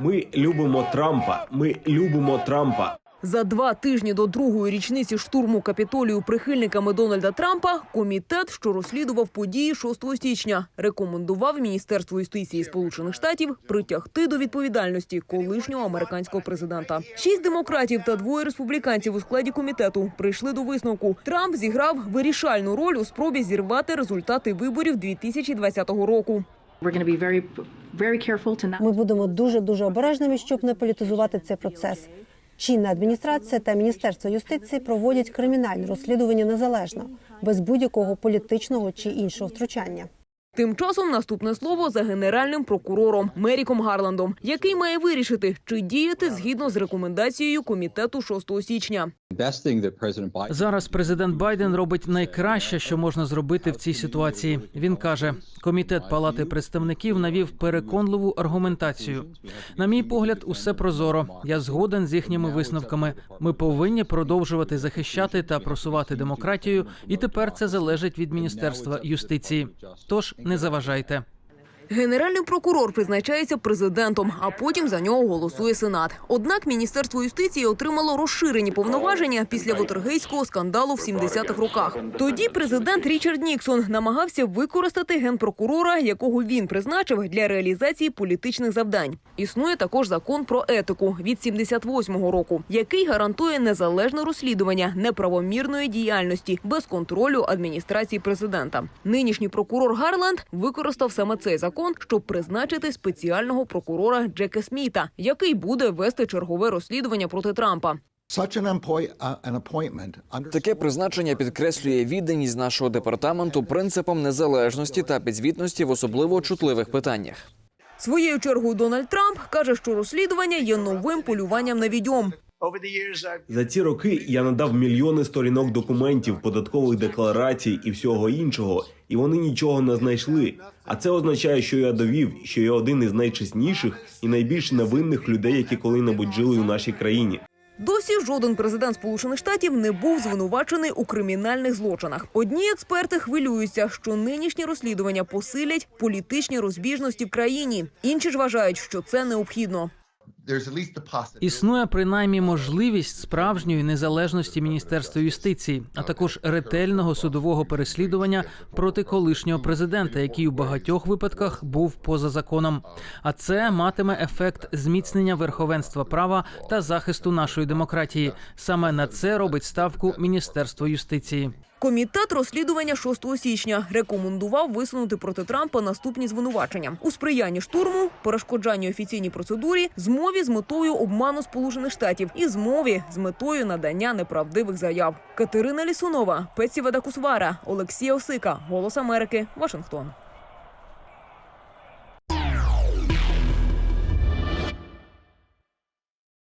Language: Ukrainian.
Ми любимо Трампа. Ми любимо Трампа. За два тижні до другої річниці штурму капітолію прихильниками Дональда Трампа комітет, що розслідував події 6 січня, рекомендував Міністерству юстиції Сполучених Штатів притягти до відповідальності колишнього американського президента. Шість демократів та двоє республіканців у складі комітету прийшли до висновку. Трамп зіграв вирішальну роль у спробі зірвати результати виборів 2020 року. Ми будемо дуже дуже обережними, щоб не політизувати цей процес. Чинна адміністрація та міністерство юстиції проводять кримінальне розслідування незалежно, без будь-якого політичного чи іншого втручання. Тим часом наступне слово за генеральним прокурором Меріком Гарландом, який має вирішити, чи діяти згідно з рекомендацією комітету 6 січня. Зараз президент Байден робить найкраще, що можна зробити в цій ситуації. Він каже: комітет Палати представників навів переконливу аргументацію. На мій погляд, усе прозоро. Я згоден з їхніми висновками. Ми повинні продовжувати захищати та просувати демократію, і тепер це залежить від міністерства юстиції. Тож не заважайте. Генеральний прокурор призначається президентом, а потім за нього голосує сенат. Однак міністерство юстиції отримало розширені повноваження після вотергейського скандалу в 70-х роках. Тоді президент Річард Ніксон намагався використати генпрокурора, якого він призначив для реалізації політичних завдань. Існує також закон про етику від 78-го року, який гарантує незалежне розслідування неправомірної діяльності без контролю адміністрації президента. Нинішній прокурор Гарланд використав саме цей закон, щоб призначити спеціального прокурора Джека Сміта, який буде вести чергове розслідування проти Трампа. Uh, Таке призначення підкреслює відданість нашого департаменту принципам незалежності та підзвітності в особливо чутливих питаннях. Своєю чергою Дональд Трамп каже, що розслідування є новим полюванням на відьом. За ці роки я надав мільйони сторінок документів, податкових декларацій і всього іншого, і вони нічого не знайшли. А це означає, що я довів, що я один із найчесніших і найбільш невинних людей, які коли-небудь жили у нашій країні. Досі жоден президент Сполучених Штатів не був звинувачений у кримінальних злочинах. Одні експерти хвилюються, що нинішні розслідування посилять політичні розбіжності в країні. Інші ж вважають, що це необхідно. Існує принаймні можливість справжньої незалежності міністерства юстиції, а також ретельного судового переслідування проти колишнього президента, який у багатьох випадках був поза законом. А це матиме ефект зміцнення верховенства права та захисту нашої демократії. Саме на це робить ставку Міністерство юстиції. Комітет розслідування 6 січня рекомендував висунути проти Трампа наступні звинувачення у сприянні штурму, перешкоджанні офіційній процедурі, змові з метою обману Сполучених Штатів і змові з метою надання неправдивих заяв. Катерина Лісунова, Пеці Ведакусвара, Олексій Осика, Голос Америки, Вашингтон.